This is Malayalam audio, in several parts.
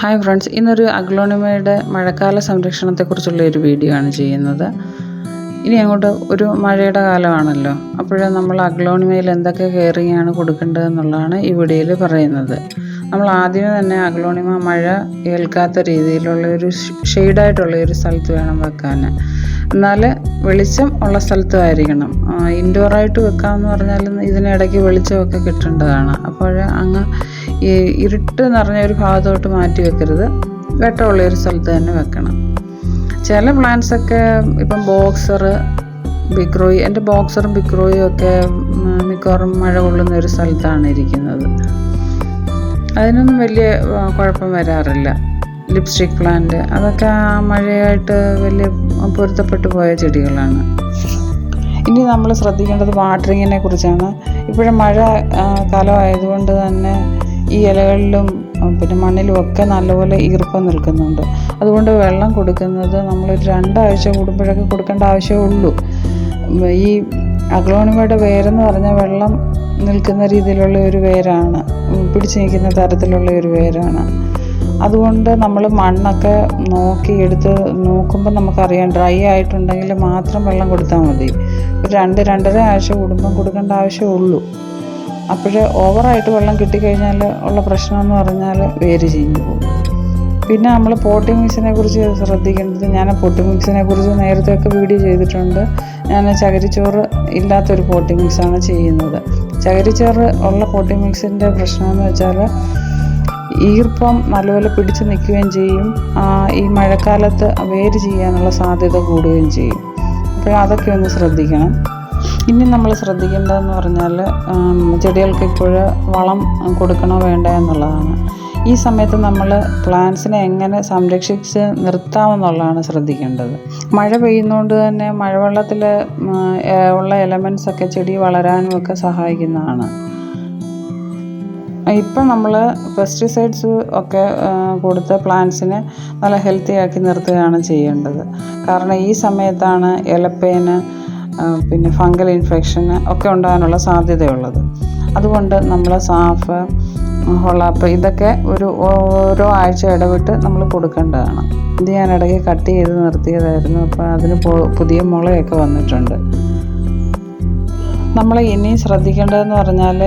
ഹായ് ഫ്രണ്ട്സ് ഇന്നൊരു അഗ്ലോണിമയുടെ മഴക്കാല സംരക്ഷണത്തെക്കുറിച്ചുള്ള ഒരു വീഡിയോ ആണ് ചെയ്യുന്നത്. ഇനി അങ്ങോട്ട് ഒരു മഴയുടെ കാലമാണല്ലോ. അപ്പോഴേ നമ്മൾ അഗ്ലോണിമയിൽ എന്തൊക്കെ കെയറിങ് ആണ് കൊടുക്കേണ്ടതെന്നുള്ളതാണ് ഈ വീഡിയോയിൽ പറയുന്നത്. നമ്മൾ ആദ്യമേ തന്നെ അഗ്ലോണിമ മഴ ഏൽക്കാത്ത രീതിയിലുള്ള ഒരു ഷെയ്ഡായിട്ടുള്ള ഒരു സ്ഥലത്ത് വേണം വെക്കാൻ. എന്നാൽ വെളിച്ചം ഉള്ള സ്ഥലത്തുമായിരിക്കണം ഇൻഡോറായിട്ട് വെക്കാമെന്ന് പറഞ്ഞാൽ ഇതിനിടയ്ക്ക് വെളിച്ചമൊക്കെ കിട്ടേണ്ടതാണ്. അപ്പോൾ അങ്ങ് ഈ ഇരുട്ട് നിറഞ്ഞ ഒരു ഭാഗത്തോട്ട് മാറ്റി വെക്കരുത്. വെട്ടമുള്ള ഒരു സ്ഥലത്ത് തന്നെ വെക്കണം. ചില പ്ലാന്റ്സ് ഒക്കെ ഇപ്പം ബോക്സർ ബിക്രോയി എന്റെ ബോക്സറും ബിക്രോയും ഒക്കെ മിക്കവാറും മഴ കൊള്ളുന്ന ഒരു സ്ഥലത്താണ് ഇരിക്കുന്നത്. അതിനൊന്നും വലിയ കുഴപ്പം വരാറില്ല. ലിപ്സ്റ്റിക് പ്ലാന്റ് അതൊക്കെ മഴയായിട്ട് വലിയ പൊരുത്തപ്പെട്ടു പോയ ചെടികളാണ്. ഇനി നമ്മൾ ശ്രദ്ധിക്കേണ്ടത് വാട്ടറിങ്ങിനെ കുറിച്ചാണ്. ഇപ്പോഴും മഴ കാലമായതുകൊണ്ട് തന്നെ ഈ ഇലകളിലും പിന്നെ മണ്ണിലും ഒക്കെ നല്ലപോലെ ഈർപ്പം നിൽക്കുന്നുണ്ട്. അതുകൊണ്ട് വെള്ളം കൊടുക്കുന്നത് നമ്മൾ രണ്ടാഴ്ച കൂടുമ്പോഴൊക്കെ കൊടുക്കേണ്ട ആവശ്യമേ ഈ അഗ്ലോണിമയുടെ വേരെന്ന് പറഞ്ഞാൽ വെള്ളം നിൽക്കുന്ന രീതിയിലുള്ള ഒരു വേരാണ്. പിടിച്ചു നിൽക്കുന്ന തരത്തിലുള്ള ഒരു വേരാണ്. അതുകൊണ്ട് നമ്മൾ മണ്ണൊക്കെ നോക്കി എടുത്ത് നോക്കുമ്പോൾ നമുക്കറിയാം ഡ്രൈ ആയിട്ടുണ്ടെങ്കിൽ മാത്രം വെള്ളം കൊടുത്താൽ മതി. ഒരു രണ്ട് രണ്ടര ആഴ്ച കൂടുമ്പം കൊടുക്കേണ്ട ആവശ്യമുള്ളൂ അപ്പോഴേ ഓവറായിട്ട് വെള്ളം കിട്ടിക്കഴിഞ്ഞാൽ ഉള്ള പ്രശ്നം എന്ന് പറഞ്ഞാൽ വേര് ചീഞ്ഞു പോകും. പിന്നെ നമ്മൾ പോട്ടിംഗ് മിക്സിനെ കുറിച്ച് ശ്രദ്ധിക്കേണ്ടത് ഞാൻ പോട്ടിംഗ് മിക്സിനെ കുറിച്ച് നേരത്തെയൊക്കെ വീഡിയോ ചെയ്തിട്ടുണ്ട്. ഞാൻ ചകിരിച്ചോറ് ഇല്ലാത്തൊരു പോട്ടിംഗ് മിക്സാണ് ചെയ്യുന്നത്. ചകിരിച്ചോറ് ഉള്ള പോട്ടിംഗ് മിക്സിന്റെ പ്രശ്നമെന്ന് വെച്ചാൽ ഈർപ്പം നല്ലപോലെ പിടിച്ചു നിൽക്കുകയും ചെയ്യും. ഈ മഴക്കാലത്ത് വേര് ചെയ്യാനുള്ള സാധ്യത കൂടുകയും ചെയ്യും. അപ്പോൾ അതൊക്കെ ഒന്ന് ശ്രദ്ധിക്കണം. ഇനി നമ്മൾ ശ്രദ്ധിക്കേണ്ടതെന്ന് പറഞ്ഞാൽ ചെടികൾക്ക് ഇപ്പോഴ് വളം കൊടുക്കണോ വേണ്ട എന്നുള്ളതാണ്. ഈ സമയത്ത് നമ്മൾ പ്ലാന്റ്സിനെ എങ്ങനെ സംരക്ഷിച്ച് നിർത്താമെന്നുള്ളതാണ് ശ്രദ്ധിക്കേണ്ടത്. മഴ പെയ്യുന്നതുകൊണ്ട് തന്നെ മഴവെള്ളത്തിൽ ഉള്ള എലമെൻസ് ഒക്കെ ചെടി വളരാനും ഒക്കെ സഹായിക്കുന്നതാണ്. ഇപ്പം നമ്മൾ പെസ്റ്റിസൈഡ്സ് ഒക്കെ കൊടുത്ത് പ്ലാന്റ്സിനെ നല്ല ഹെൽത്തി ആക്കി നിർത്തുകയാണ് ചെയ്യേണ്ടത്. കാരണം ഈ സമയത്താണ് ഇലപ്പേന് പിന്നെ ഫംഗൽ ഇൻഫെക്ഷന് ഒക്കെ ഉണ്ടാകാനുള്ള സാധ്യതയുള്ളത്. അതുകൊണ്ട് നമ്മൾ സാഫ് ഹൊളാപ്പ് ഇതൊക്കെ ഒരു ഓരോ ആഴ്ച ഇടവിട്ട് നമ്മൾ കൊടുക്കേണ്ടതാണ്. ഇത് ഞാൻ ഇടയ്ക്ക് കട്ട് ചെയ്ത് നിർത്തിയതായിരുന്നു. അപ്പോൾ അതിന് പുതിയ മുളയൊക്കെ വന്നിട്ടുണ്ട്. നമ്മൾ ഇനി ശ്രദ്ധിക്കേണ്ടതെന്ന് പറഞ്ഞാൽ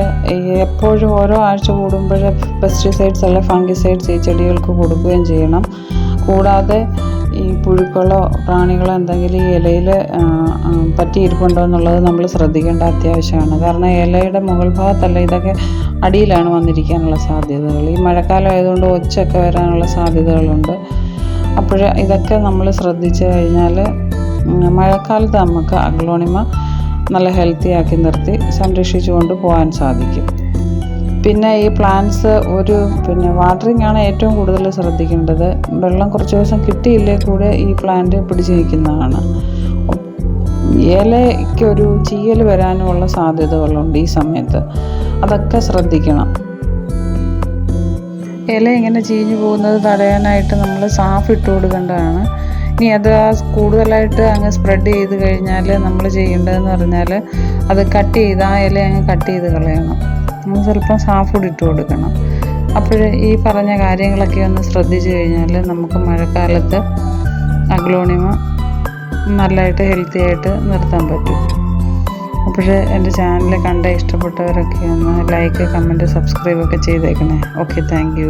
എപ്പോഴും ഓരോ ആഴ്ച കൂടുമ്പോൾ പെസ്റ്റിസൈഡ്സ് അല്ലെ ഫംഗിസൈഡ്സ് ഈ ചെടികൾക്ക് കൊടുക്കുകയും ചെയ്യണം. കൂടാതെ ഈ പുഴുക്കളോ പ്രാണികളോ എന്തെങ്കിലും ഈ ഇലയിൽ പറ്റിയിരിപ്പുണ്ടോ എന്നുള്ളത് നമ്മൾ ശ്രദ്ധിക്കേണ്ട അത്യാവശ്യമാണ്. കാരണം ഇലയുടെ മുകൾ ഭാഗത്തല്ല ഇതൊക്കെ അടിയിലാണ് വന്നിരിക്കാനുള്ള സാധ്യതകൾ. ഈ മഴക്കാലം ആയതുകൊണ്ട് ഒച്ചൊക്കെ വരാനുള്ള സാധ്യതകളുണ്ട്. അപ്പോൾ ഇതൊക്കെ നമ്മൾ ശ്രദ്ധിച്ചു കഴിഞ്ഞാൽ മഴക്കാലത്ത് നമുക്ക് അഗ്ലോണിമ നല്ല ഹെൽത്തി ആക്കി നിർത്തി സംരക്ഷിച്ചുകൊണ്ട് പോകാൻ സാധിക്കും. പിന്നെ ഈ പ്ലാന്റ്സ് ഒരു പിന്നെ വാട്ടറിംഗ് ആണ് ഏറ്റവും കൂടുതൽ ശ്രദ്ധിക്കേണ്ടത്. വെള്ളം കുറച്ച് ദിവസം കിട്ടിയില്ലേ കൂടെ ഈ പ്ലാന്റ് പിടിച്ചു നിൽക്കുന്നതാണ് ഇലയ്ക്ക് ഒരു ചീയൽ വരാനുമുള്ള സാധ്യതകളുണ്ട് ഈ സമയത്ത്. അതൊക്കെ ശ്രദ്ധിക്കണം. ഇല ഇങ്ങനെ ചീഞ്ഞു പോകുന്നത് തടയാനായിട്ട് നമ്മൾ സാഫ് ഇട്ട് കൊടുക്കേണ്ടതാണ്. ഇനി അത് കൂടുതലായിട്ട് അങ്ങ് സ്പ്രെഡ് ചെയ്ത് കഴിഞ്ഞാൽ നമ്മൾ ചെയ്യേണ്ടതെന്ന് പറഞ്ഞാൽ അത് കട്ട് ചെയ്ത് ആ ഇല അങ്ങ് കട്ട് ചെയ്ത് കളയണം. നമ്മൾ സ്വല്പം സാഫുഡ് ഇട്ട് കൊടുക്കണം. അപ്പോൾ ഈ പറഞ്ഞ കാര്യങ്ങളൊക്കെ ഒന്ന് ശ്രദ്ധിച്ചു കഴിഞ്ഞാൽ നമുക്ക് മഴക്കാലത്ത് അഗ്ലോണിമ നല്ലതായിട്ട് ഹെൽത്തി ആയിട്ട് നിർത്താൻ പറ്റും. അപ്പോൾ എന്റെ ചാനൽ കണ്ട ഇഷ്ടപ്പെട്ടവരൊക്കെ ഒന്ന് ലൈക്ക് കമന്റ് സബ്സ്ക്രൈബ് ഒക്കെ ചെയ്തേക്കണേ. Okay thank